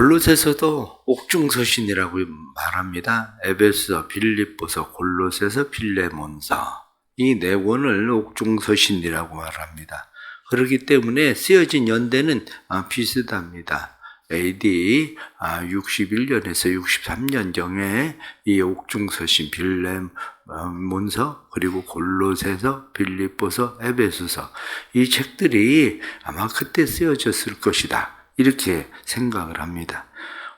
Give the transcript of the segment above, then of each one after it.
골로새서도 옥중서신이라고 말합니다. 에베소, 빌립보서, 골로새서, 빌레몬서 이 네 권을 옥중서신이라고 말합니다. 그렇기 때문에 쓰여진 연대는 아, 비슷합니다. AD 61년에서 63년경에 이 옥중서신 빌레몬서 그리고 골로새서, 빌립보서, 에베소서 이 책들이 아마 그때 쓰여졌을 것이다. 이렇게 생각을 합니다.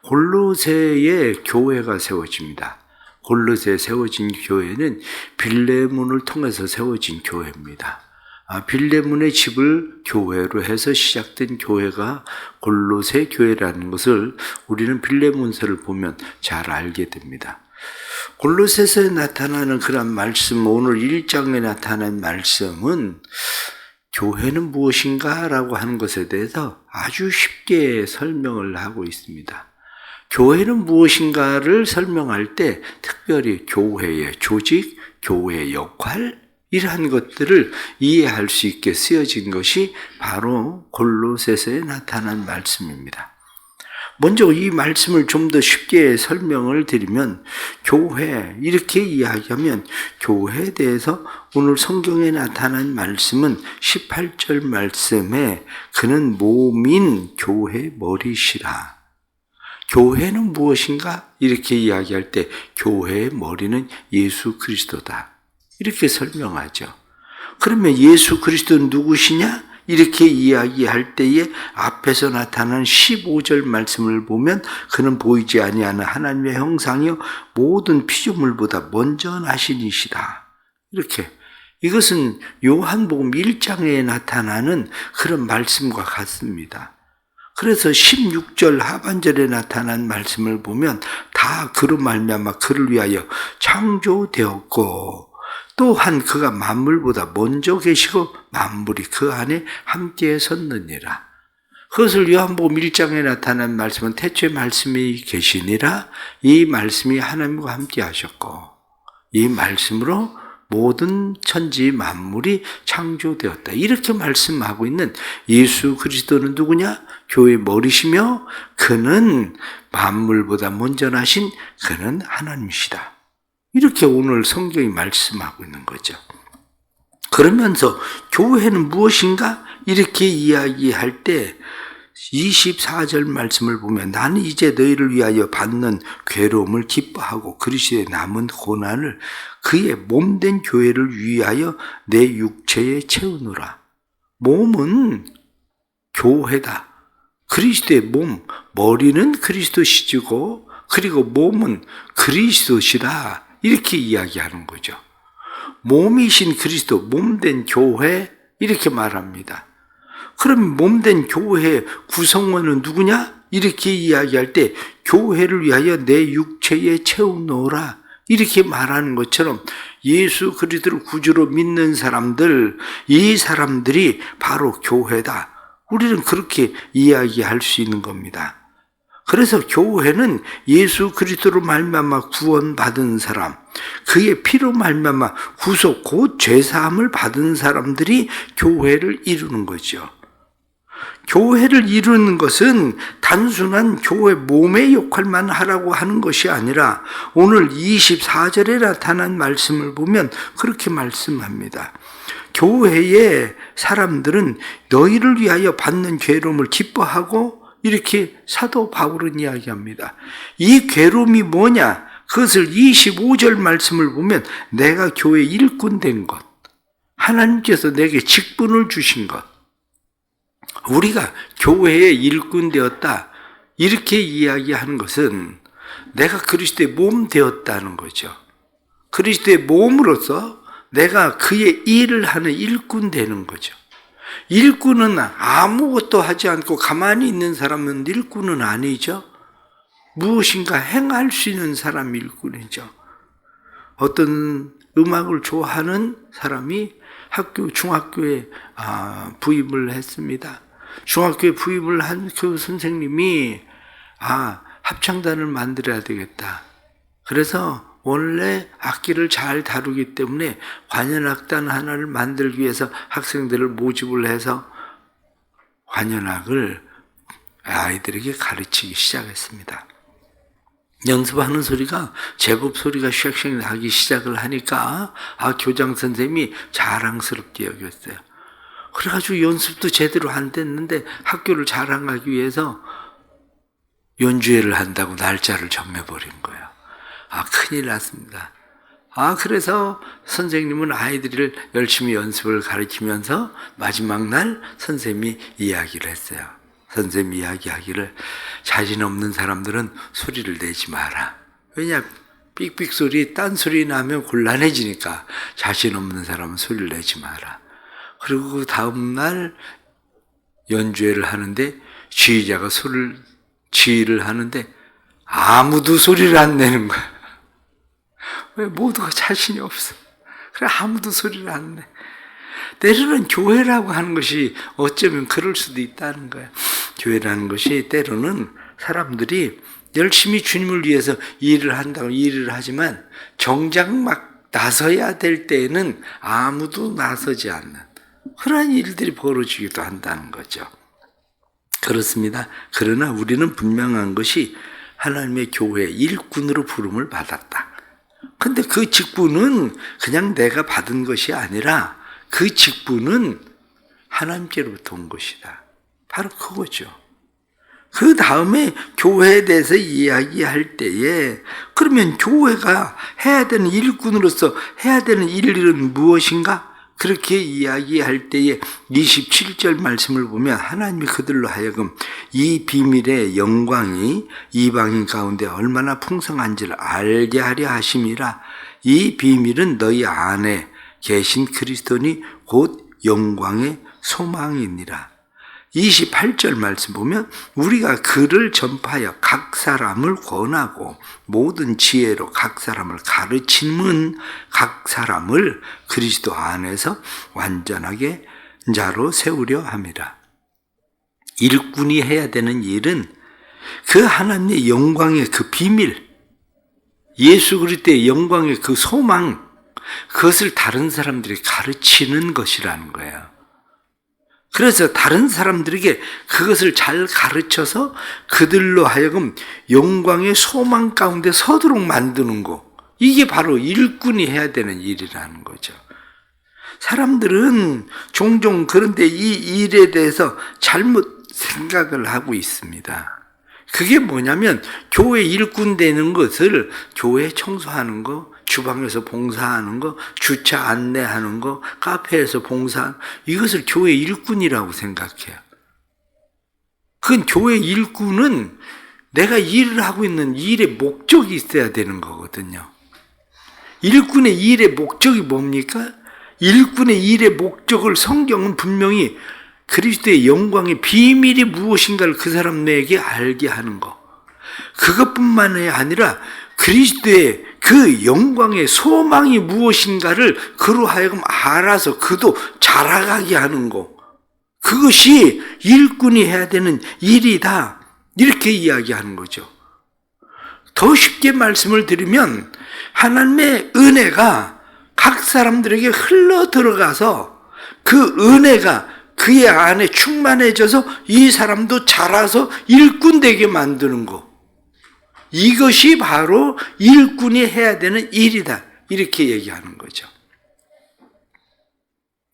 골로새에 교회가 세워집니다. 골로새에 세워진 교회는 빌레몬을 통해서 세워진 교회입니다. 아, 빌레몬의 집을 교회로 해서 시작된 교회가 골로새 교회라는 것을 우리는 빌레몬서를 보면 잘 알게 됩니다. 골로새서에 나타나는 그런 말씀, 오늘 1장에 나타난 말씀은 교회는 무엇인가? 라고 하는 것에 대해서 아주 쉽게 설명을 하고 있습니다. 교회는 무엇인가를 설명할 때 특별히 교회의 조직, 교회의 역할, 이러한 것들을 이해할 수 있게 쓰여진 것이 바로 골로새서에 나타난 말씀입니다. 먼저 이 말씀을 좀 더 쉽게 설명을 드리면 교회 이렇게 이야기하면 교회에 대해서 오늘 성경에 나타난 말씀은 18절 말씀에 그는 몸인 교회 머리시라. 교회는 무엇인가? 이렇게 이야기할 때 교회의 머리는 예수 그리스도다. 이렇게 설명하죠. 그러면 예수 그리스도는 누구시냐? 이렇게 이야기할 때에 앞에서 나타난 15절 말씀을 보면 그는 보이지 아니하는 하나님의 형상이요 모든 피조물보다 먼저 나신 이시다. 이렇게 이것은 요한복음 1장에 나타나는 그런 말씀과 같습니다. 그래서 16절 하반절에 나타난 말씀을 보면 다 그로 말미암아 그를 위하여 창조되었고 또한 그가 만물보다 먼저 계시고 만물이 그 안에 함께 섰느니라. 그것을 요한복음 1장에 나타난 말씀은 태초에 말씀이 계시니라 이 말씀이 하나님과 함께 하셨고 이 말씀으로 모든 천지 만물이 창조되었다. 이렇게 말씀하고 있는 예수 그리스도는 누구냐? 교회 머리시며 그는 만물보다 먼저 나신 그는 하나님이시다. 이렇게 오늘 성경이 말씀하고 있는 거죠. 그러면서 교회는 무엇인가? 이렇게 이야기할 때 24절 말씀을 보면 나는 이제 너희를 위하여 받는 괴로움을 기뻐하고 그리스도의 남은 고난을 그의 몸된 교회를 위하여 내 육체에 채우노라. 몸은 교회다. 그리스도의 몸, 머리는 그리스도시지고 그리고 몸은 그리스도시라. 이렇게 이야기하는 거죠. 몸이신 그리스도, 몸된 교회, 이렇게 말합니다. 그럼 몸된 교회의 구성원은 누구냐? 이렇게 이야기할 때 교회를 위하여 내 육체에 채우노라. 이렇게 말하는 것처럼 예수 그리스도를 구주로 믿는 사람들, 이 사람들이 바로 교회다. 우리는 그렇게 이야기할 수 있는 겁니다. 그래서 교회는 예수 그리스도로 말미암아 구원받은 사람, 그의 피로 말미암아 구속 곧 죄사함을 받은 사람들이 교회를 이루는 거죠. 교회를 이루는 것은 단순한 교회 몸의 역할만 하라고 하는 것이 아니라 오늘 24절에 나타난 말씀을 보면 그렇게 말씀합니다. 교회의 사람들은 너희를 위하여 받는 괴로움을 기뻐하고 이렇게 사도 바울은 이야기합니다. 이 괴로움이 뭐냐? 그것을 25절 말씀을 보면 내가 교회 일꾼 된 것, 하나님께서 내게 직분을 주신 것, 우리가 교회의 일꾼 되었다. 이렇게 이야기하는 것은 내가 그리스도의 몸 되었다는 거죠. 그리스도의 몸으로서 내가 그의 일을 하는 일꾼 되는 거죠. 일꾼은 아무것도 하지 않고 가만히 있는 사람은 일꾼은 아니죠. 무엇인가 행할 수 있는 사람이 일꾼이죠. 어떤 음악을 좋아하는 사람이 학교, 중학교에 아, 부임을 했습니다. 중학교에 부임을 한 그 선생님이 아, 합창단을 만들어야 되겠다. 그래서 원래 악기를 잘 다루기 때문에 관현악단 하나를 만들기 위해서 학생들을 모집을 해서 관현악을 아이들에게 가르치기 시작했습니다. 연습하는 소리가 제법 소리가 쉑쉑 나기 시작을 하니까 아 교장 선생님이 자랑스럽게 여겼어요. 그래가지고 연습도 제대로 안 됐는데 학교를 자랑하기 위해서 연주회를 한다고 날짜를 정해버린 거예요. 아 큰일 났습니다. 아 그래서 선생님은 아이들을 열심히 연습을 가르치면서 마지막 날 선생님이 이야기를 했어요. 선생님 이야기하기를 자신 없는 사람들은 소리를 내지 마라. 왜냐 삑삑 소리, 딴 소리 나면 곤란해지니까 자신 없는 사람은 소리를 내지 마라. 그리고 그 다음 날 연주회를 하는데 지휘자가 소리를 지휘를 하는데 아무도 소리를 안 내는 거야. 왜 모두가 자신이 없어. 그래 아무도 소리를 안 내. 때로는 교회라고 하는 것이 어쩌면 그럴 수도 있다는 거야. 교회라는 것이 때로는 사람들이 열심히 주님을 위해서 일을 한다고 일을 하지만 정작 막 나서야 될 때에는 아무도 나서지 않는 그러한 일들이 벌어지기도 한다는 거죠. 그렇습니다. 그러나 우리는 분명한 것이 하나님의 교회 일꾼으로 부름을 받았다. 근데 그 직분은 그냥 내가 받은 것이 아니라 그 직분은 하나님께로부터 온 것이다. 바로 그거죠. 그 다음에 교회에 대해서 이야기할 때에 그러면 교회가 해야 되는 일꾼으로서 해야 되는 일은 무엇인가? 그렇게 이야기할 때에 27절 말씀을 보면 하나님이 그들로 하여금 이 비밀의 영광이 이방인 가운데 얼마나 풍성한지를 알게 하려 하심이라 이 비밀은 너희 안에 계신 그리스도니 곧 영광의 소망이니라. 28절 말씀 보면 우리가 그를 전파하여 각 사람을 권하고 모든 지혜로 각 사람을 가르치는 각 사람을 그리스도 안에서 완전하게 자로 세우려 함이라. 일꾼이 해야 되는 일은 그 하나님의 영광의 그 비밀, 예수 그리스도의 영광의 그 소망, 그것을 다른 사람들이 가르치는 것이라는 거예요. 그래서 다른 사람들에게 그것을 잘 가르쳐서 그들로 하여금 영광의 소망 가운데 서도록 만드는 거. 이게 바로 일꾼이 해야 되는 일이라는 거죠. 사람들은 종종 그런데 이 일에 대해서 잘못 생각을 하고 있습니다. 그게 뭐냐면 교회 일꾼 되는 것을 교회 청소하는 거, 주방에서 봉사하는 거, 주차 안내하는 거, 카페에서 봉사 이것을 교회 일꾼이라고 생각해요. 그건 교회 일꾼은 내가 일을 하고 있는 일의 목적이 있어야 되는 거거든요. 일꾼의 일의 목적이 뭡니까? 일꾼의 일의 목적을 성경은 분명히 그리스도의 영광의 비밀이 무엇인가를 그 사람 에게 알게 하는 거. 그것뿐만이 아니라 그리스도의 그 영광의 소망이 무엇인가를 그로 하여금 알아서 그도 자라가게 하는 거. 그것이 일꾼이 해야 되는 일이다. 이렇게 이야기하는 거죠. 더 쉽게 말씀을 드리면 하나님의 은혜가 각 사람들에게 흘러 들어가서 그 은혜가 그의 안에 충만해져서 이 사람도 자라서 일꾼 되게 만드는 거. 이것이 바로 일꾼이 해야 되는 일이다. 이렇게 얘기하는 거죠.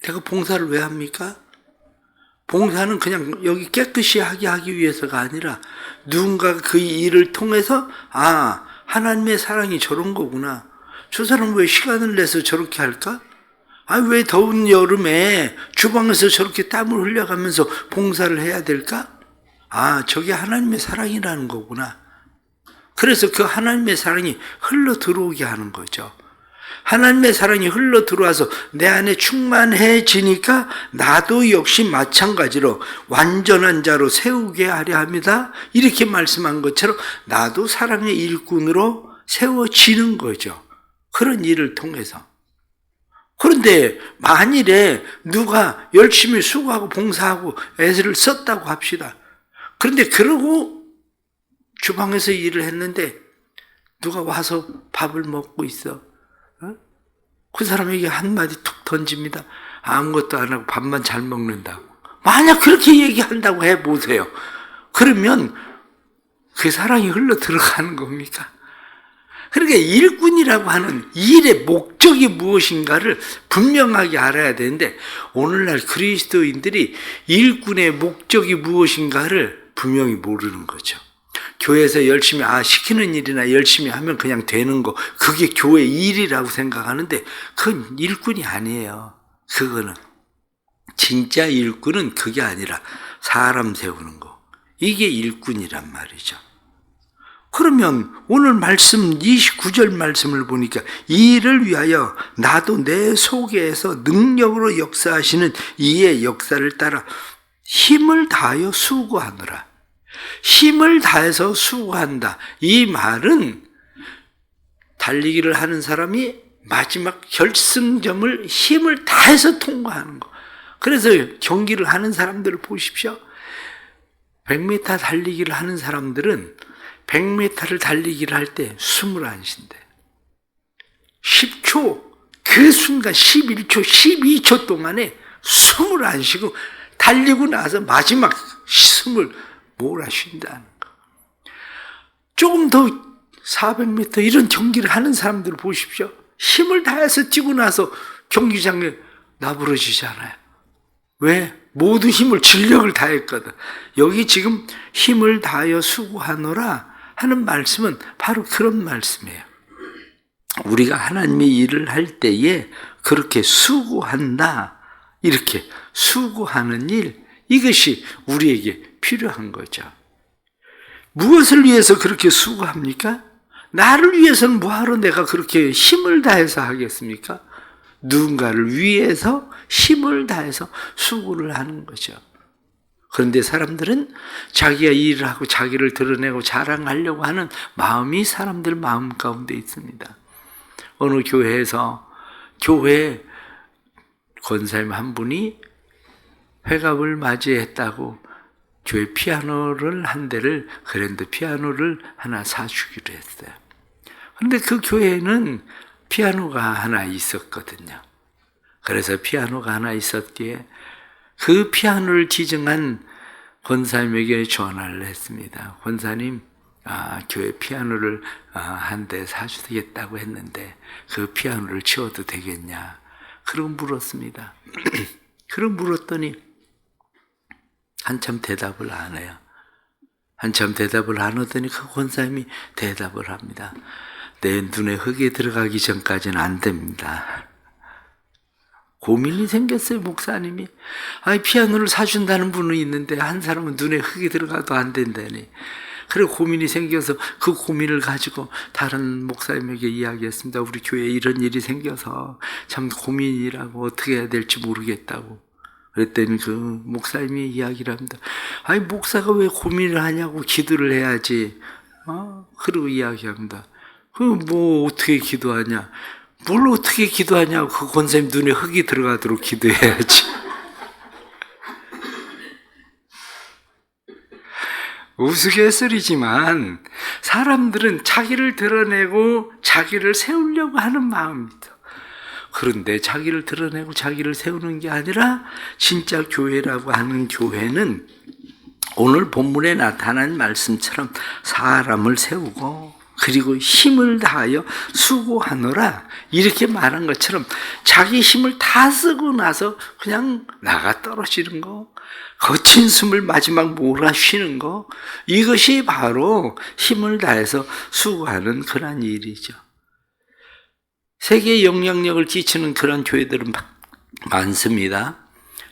내가 봉사를 왜 합니까? 봉사는 그냥 여기 깨끗이 하게 하기 위해서가 아니라 누군가가 그 일을 통해서 아, 하나님의 사랑이 저런 거구나. 저 사람 왜 시간을 내서 저렇게 할까? 아, 왜 더운 여름에 주방에서 저렇게 땀을 흘려가면서 봉사를 해야 될까? 아, 저게 하나님의 사랑이라는 거구나. 그래서 그 하나님의 사랑이 흘러 들어오게 하는 거죠. 하나님의 사랑이 흘러 들어와서 내 안에 충만해지니까 나도 역시 마찬가지로 완전한 자로 세우게 하려 합니다. 이렇게 말씀한 것처럼 나도 사랑의 일꾼으로 세워지는 거죠. 그런 일을 통해서. 그런데 만일에 누가 열심히 수고하고 봉사하고 애를 썼다고 합시다. 그런데 그러고 주방에서 일을 했는데 누가 와서 밥을 먹고 있어. 어? 그 사람에게 한마디 툭 던집니다. 아무것도 안 하고 밥만 잘 먹는다고. 만약 그렇게 얘기한다고 해보세요. 그러면 그 사랑이 흘러 들어가는 겁니까? 그러니까 일꾼이라고 하는 일의 목적이 무엇인가를 분명하게 알아야 되는데 오늘날 그리스도인들이 일꾼의 목적이 무엇인가를 분명히 모르는 거죠. 교회에서 열심히 아 시키는 일이나 열심히 하면 그냥 되는 거 그게 교회 일이라고 생각하는데 그건 일꾼이 아니에요. 그거는 진짜 일꾼은 그게 아니라 사람 세우는 거 이게 일꾼이란 말이죠. 그러면 오늘 말씀 29절 말씀을 보니까 이를 위하여 나도 내 속에서 능력으로 역사하시는 이의 역사를 따라 힘을 다하여 수고하노라. 힘을 다해서 수고한다. 이 말은 달리기를 하는 사람이 마지막 결승점을 힘을 다해서 통과하는 거. 그래서 경기를 하는 사람들을 보십시오. 100m 달리기를 하는 사람들은 100m를 달리기를 할 때 숨을 안 쉰대. 10초, 그 순간 11초, 12초 동안에 숨을 안 쉬고 달리고 나서 마지막 숨을 몰아 쉰다는 거. 조금 더 400m 이런 경기를 하는 사람들을 보십시오. 힘을 다해서 뛰고 나서 경기장에 나부러지잖아요. 왜? 모두 힘을 진력을 다했거든. 여기 지금 힘을 다하여 수고하노라 하는 말씀은 바로 그런 말씀이에요. 우리가 하나님의 일을 할 때에 그렇게 수고한다. 이렇게 수고하는 일, 이것이 우리에게 필요한 거죠. 무엇을 위해서 그렇게 수고합니까? 나를 위해서는 뭐하러 내가 그렇게 힘을 다해서 하겠습니까? 누군가를 위해서 힘을 다해서 수고를 하는 거죠. 그런데 사람들은 자기가 일을 하고 자기를 드러내고 자랑하려고 하는 마음이 사람들 마음 가운데 있습니다. 어느 교회에서 교회 권사님 한 분이 회갑을 맞이했다고 교회 피아노를 한 대를 그랜드 피아노를 하나 사주기로 했어요. 근데 그 교회에는 피아노가 하나 있었거든요. 그래서 피아노가 하나 있었기에 그 피아노를 지정한 권사님에게 전화를 했습니다. 권사님, 아, 교회 피아노를 아, 한 대 사주겠다고 했는데 그 피아노를 치워도 되겠냐? 그러고 물었습니다. 그럼 물었더니 한참 대답을 안 해요. 한참 대답을 안 하더니 그 권사님이 대답을 합니다. 내 눈에 흙이 들어가기 전까지는 안 됩니다. 고민이 생겼어요, 목사님이. 아니, 피아노를 사준다는 분은 있는데, 한 사람은 눈에 흙이 들어가도 안 된다니. 그래, 고민이 생겨서 그 고민을 가지고 다른 목사님에게 이야기했습니다. 우리 교회에 이런 일이 생겨서 참 고민이라고 어떻게 해야 될지 모르겠다고. 그랬더니 그 목사님이 이야기를 합니다. 아니, 목사가 왜 고민을 하냐고 기도를 해야지. 어? 그러고 이야기합니다. 그 뭐 어떻게 기도하냐? 뭘 어떻게 기도하냐고 그 권사님 눈에 흙이 들어가도록 기도해야지. 우스갯소리지만 사람들은 자기를 드러내고 자기를 세우려고 하는 마음입니다. 그런데 자기를 드러내고 자기를 세우는 게 아니라 진짜 교회라고 하는 교회는 오늘 본문에 나타난 말씀처럼 사람을 세우고 그리고 힘을 다하여 수고하노라 이렇게 말한 것처럼 자기 힘을 다 쓰고 나서 그냥 나가 떨어지는 거 거친 숨을 마지막 몰아 쉬는 거 이것이 바로 힘을 다해서 수고하는 그런 일이죠. 세계에 영향력을 끼치는 그런 교회들은 많습니다.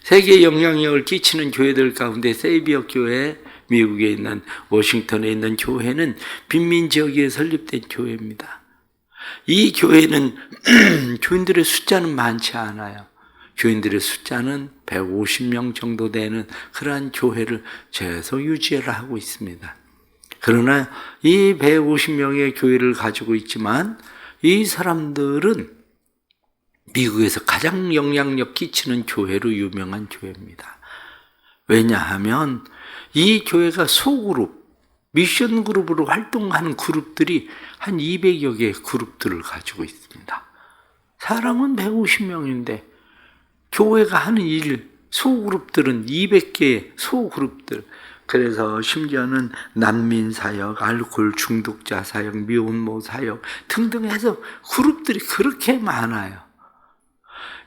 세계에 영향력을 끼치는 교회들 가운데 세이비어 교회, 미국에 있는 워싱턴에 있는 교회는 빈민 지역에 설립된 교회입니다. 이 교회는 교인들의 숫자는 많지 않아요. 교인들의 숫자는 150명 정도 되는 그러한 교회를 계속 유지를 하고 있습니다. 그러나 이 150명의 교회를 가지고 있지만 이 사람들은 미국에서 가장 영향력 끼치는 교회로 유명한 교회입니다. 왜냐하면 이 교회가 소그룹, 미션 그룹으로 활동하는 그룹들이 한 200여 개의 그룹들을 가지고 있습니다. 사람은 150명인데 교회가 하는 일, 소그룹들은 200개의 소그룹들, 그래서 심지어는 난민 사역, 알코올 중독자 사역, 미혼모 사역 등등 해서 그룹들이 그렇게 많아요.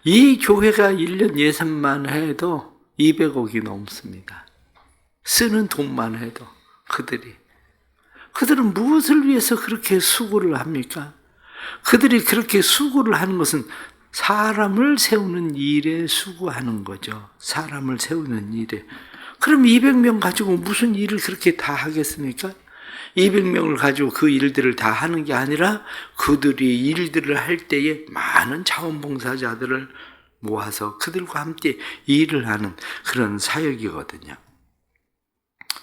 이 교회가 1년 예산만 해도 200억이 넘습니다. 쓰는 돈만 해도 그들이. 그들은 무엇을 위해서 그렇게 수고를 합니까? 그들이 그렇게 수고를 하는 것은 사람을 세우는 일에 수고하는 거죠. 사람을 세우는 일에. 그럼 200명 가지고 무슨 일을 그렇게 다 하겠습니까? 200명을 가지고 그 일들을 다 하는 게 아니라 그들이 일들을 할 때에 많은 자원봉사자들을 모아서 그들과 함께 일을 하는 그런 사역이거든요.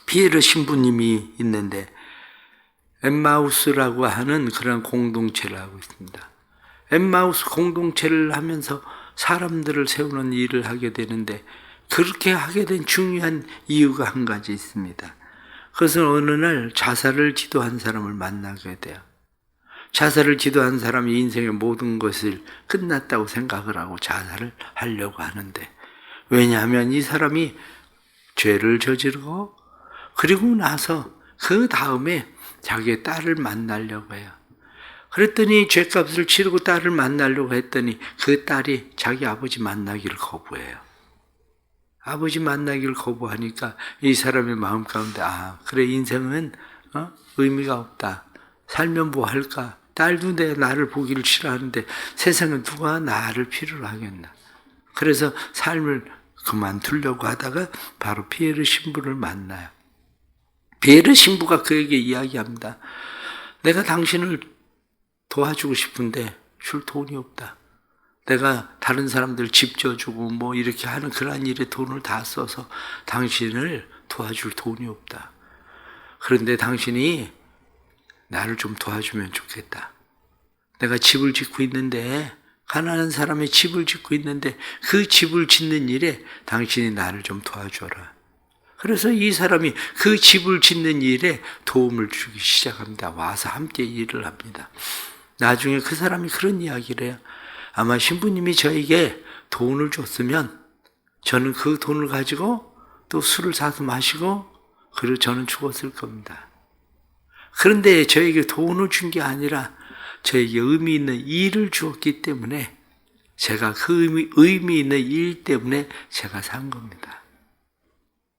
피에르 신부님이 있는데 엠마우스라고 하는 그런 공동체를 하고 있습니다. 엠마우스 공동체를 하면서 사람들을 세우는 일을 하게 되는데 그렇게 하게 된 중요한 이유가 한 가지 있습니다. 그것은 어느 날 자살을 지도한 사람을 만나게 돼요. 자살을 지도한 사람이 인생의 모든 것을 끝났다고 생각을 하고 자살을 하려고 하는데 왜냐하면 이 사람이 죄를 저지르고 그리고 나서 그 다음에 자기의 딸을 만나려고 해요. 그랬더니 죄값을 치르고 딸을 만나려고 했더니 그 딸이 자기 아버지 만나기를 거부해요. 아버지 만나기를 거부하니까 이 사람의 마음 가운데 아 그래 인생은 어? 의미가 없다. 살면 뭐 할까? 딸도 내 나를 보기를 싫어하는데 세상은 누가 나를 필요로 하겠나? 그래서 삶을 그만두려고 하다가 바로 피에르 신부를 만나요. 피에르 신부가 그에게 이야기합니다. 내가 당신을 도와주고 싶은데 줄 돈이 없다. 내가 다른 사람들 집 져주고 뭐 이렇게 하는 그러한 일에 돈을 다 써서 당신을 도와줄 돈이 없다. 그런데 당신이 나를 좀 도와주면 좋겠다. 내가 집을 짓고 있는데 가난한 사람의 집을 짓고 있는데 그 집을 짓는 일에 당신이 나를 좀 도와줘라. 그래서 이 사람이 그 집을 짓는 일에 도움을 주기 시작합니다. 와서 함께 일을 합니다. 나중에 그 사람이 그런 이야기를 해요. 아마 신부님이 저에게 돈을 줬으면 저는 그 돈을 가지고 또 술을 사서 마시고 그리고 저는 죽었을 겁니다. 그런데 저에게 돈을 준 게 아니라 저에게 의미 있는 일을 주었기 때문에 제가 그 의미, 의미 있는 일 때문에 제가 산 겁니다.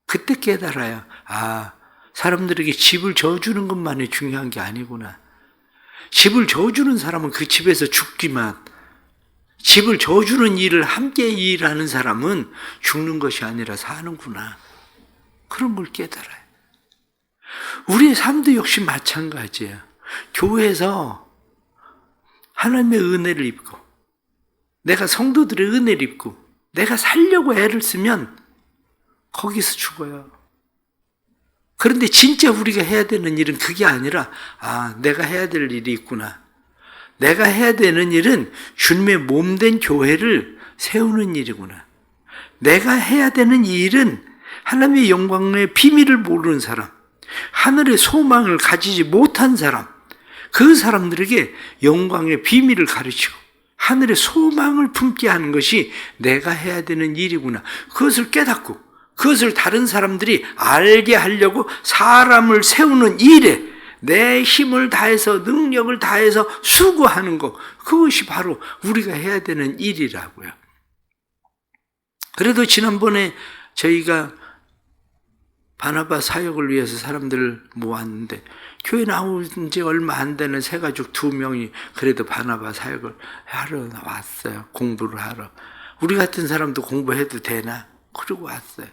그때 깨달아요. 아, 사람들에게 집을 져주는 것만이 중요한 게 아니구나. 집을 져주는 사람은 그 집에서 죽지만 집을 져주는 일을 함께 일하는 사람은 죽는 것이 아니라 사는구나. 그런 걸 깨달아요. 우리의 삶도 역시 마찬가지예요. 교회에서 하나님의 은혜를 입고 내가 성도들의 은혜를 입고 내가 살려고 애를 쓰면 거기서 죽어요. 그런데 진짜 우리가 해야 되는 일은 그게 아니라 아, 내가 해야 될 일이 있구나. 내가 해야 되는 일은 주님의 몸된 교회를 세우는 일이구나. 내가 해야 되는 일은 하나님의 영광의 비밀을 모르는 사람, 하늘의 소망을 가지지 못한 사람, 그 사람들에게 영광의 비밀을 가르치고 하늘의 소망을 품게 하는 것이 내가 해야 되는 일이구나. 그것을 깨닫고 그것을 다른 사람들이 알게 하려고 사람을 세우는 일에 내 힘을 다해서 능력을 다해서 수고하는 것 그것이 바로 우리가 해야 되는 일이라고요. 그래도 지난번에 저희가 바나바 사역을 위해서 사람들을 모았는데 교회 나온 지 얼마 안 되는 새 가족 두 명이 그래도 바나바 사역을 하러 왔어요. 공부를 하러. 우리 같은 사람도 공부해도 되나? 그러고 왔어요.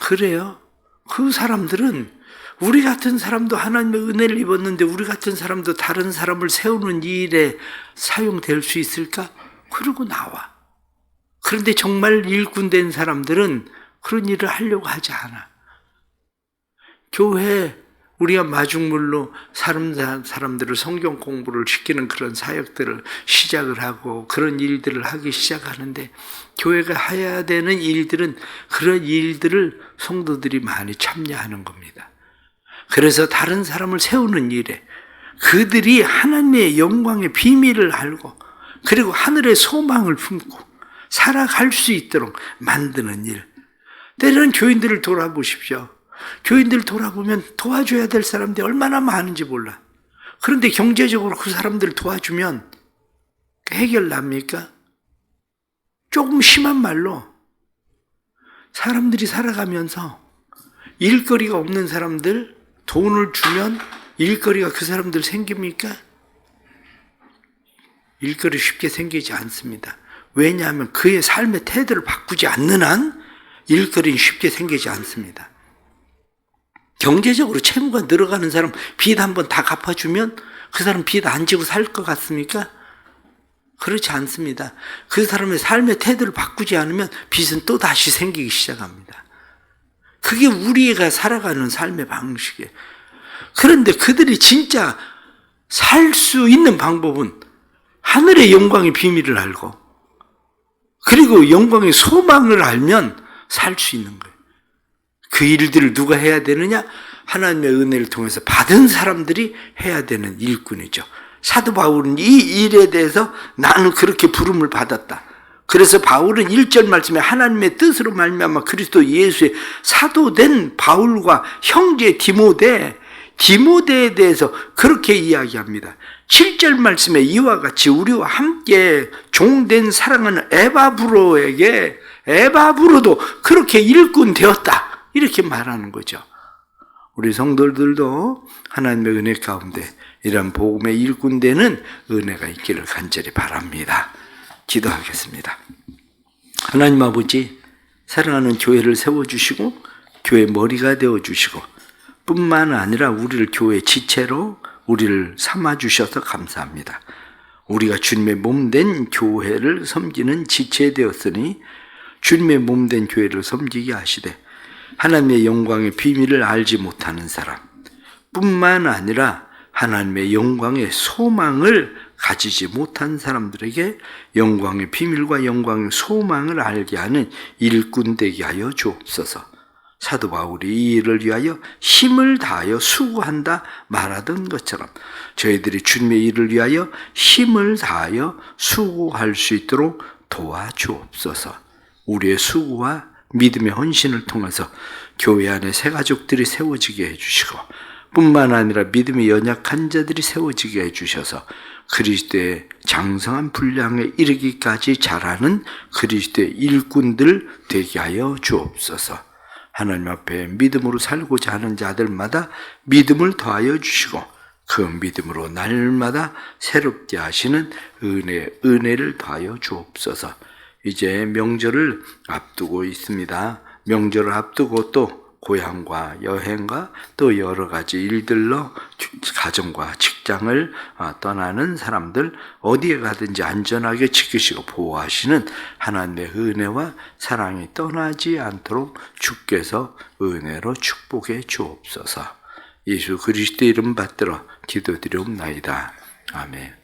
그래요? 그 사람들은 우리 같은 사람도 하나님의 은혜를 입었는데 우리 같은 사람도 다른 사람을 세우는 일에 사용될 수 있을까? 그러고 나와. 그런데 정말 일꾼된 사람들은 그런 일을 하려고 하지 않아. 교회 우리가 마중물로 사람, 사람들을 성경 공부를 시키는 그런 사역들을 시작을 하고 그런 일들을 하기 시작하는데 교회가 해야 되는 일들은 그런 일들을 성도들이 많이 참여하는 겁니다. 그래서 다른 사람을 세우는 일에 그들이 하나님의 영광의 비밀을 알고 그리고 하늘의 소망을 품고 살아갈 수 있도록 만드는 일. 때로는 교인들을 돌아보십시오. 교인들 돌아보면 도와줘야 될 사람들이 얼마나 많은지 몰라. 그런데 경제적으로 그 사람들 도와주면 해결납니까? 조금 심한 말로 사람들이 살아가면서 일거리가 없는 사람들 돈을 주면 일거리가 그 사람들 생깁니까? 일거리 쉽게 생기지 않습니다. 왜냐하면 그의 삶의 태도를 바꾸지 않는 한 일거리는 쉽게 생기지 않습니다. 경제적으로 채무가 늘어가는 사람 빚 한 번 다 갚아주면 그 사람 빚 안 지고 살 것 같습니까? 그렇지 않습니다. 그 사람의 삶의 태도를 바꾸지 않으면 빚은 또 다시 생기기 시작합니다. 그게 우리가 살아가는 삶의 방식이에요. 그런데 그들이 진짜 살 수 있는 방법은 하늘의 영광의 비밀을 알고 그리고 영광의 소망을 알면 살 수 있는 거예요. 그 일들을 누가 해야 되느냐? 하나님의 은혜를 통해서 받은 사람들이 해야 되는 일꾼이죠. 사도 바울은 이 일에 대해서 나는 그렇게 부름을 받았다. 그래서 바울은 1절 말씀에 하나님의 뜻으로 말미암아 그리스도 예수의 사도된 바울과 형제 디모데 디모데에 대해서 그렇게 이야기합니다. 7절 말씀에 이와 같이 우리와 함께 종된 사랑하는 에바브로에게 에바브로도 그렇게 일꾼 되었다. 이렇게 말하는 거죠. 우리 성도들도 하나님의 은혜 가운데 이런 복음의 일꾼 되는 은혜가 있기를 간절히 바랍니다. 기도하겠습니다. 하나님 아버지, 사랑하는 교회를 세워주시고, 교회 머리가 되어주시고, 뿐만 아니라 우리를 교회 지체로 우리를 삼아주셔서 감사합니다. 우리가 주님의 몸된 교회를 섬기는 지체 되었으니, 주님의 몸된 교회를 섬기게 하시되, 하나님의 영광의 비밀을 알지 못하는 사람, 뿐만 아니라 하나님의 영광의 소망을 가지지 못한 사람들에게 영광의 비밀과 영광의 소망을 알게 하는 일꾼 되게 하여 주옵소서. 사도 바울이 이 일을 위하여 힘을 다하여 수고한다 말하던 것처럼 저희들이 주님의 일을 위하여 힘을 다하여 수고할 수 있도록 도와주옵소서. 우리의 수고와 믿음의 헌신을 통해서 교회 안에 새 가족들이 세워지게 해주시고 뿐만 아니라 믿음이 연약한 자들이 세워지게 해주셔서 그리스도의 장성한 분량에 이르기까지 자라는 그리스도의 일꾼들 되게 하여 주옵소서. 하나님 앞에 믿음으로 살고자 하는 자들마다 믿음을 더하여 주시고 그 믿음으로 날마다 새롭게 하시는 은혜, 은혜를 더하여 주옵소서. 이제 명절을 앞두고 있습니다. 명절을 앞두고 또 고향과 여행과 또 여러 가지 일들로 가정과 직장을 어, 떠나는 사람들 어디에 가든지 안전하게 지키시고 보호하시는 하나님의 은혜와 사랑이 떠나지 않도록 주께서 은혜로 축복해 주옵소서. 예수 그리스도 이름 받들어 기도드리옵나이다. 아멘.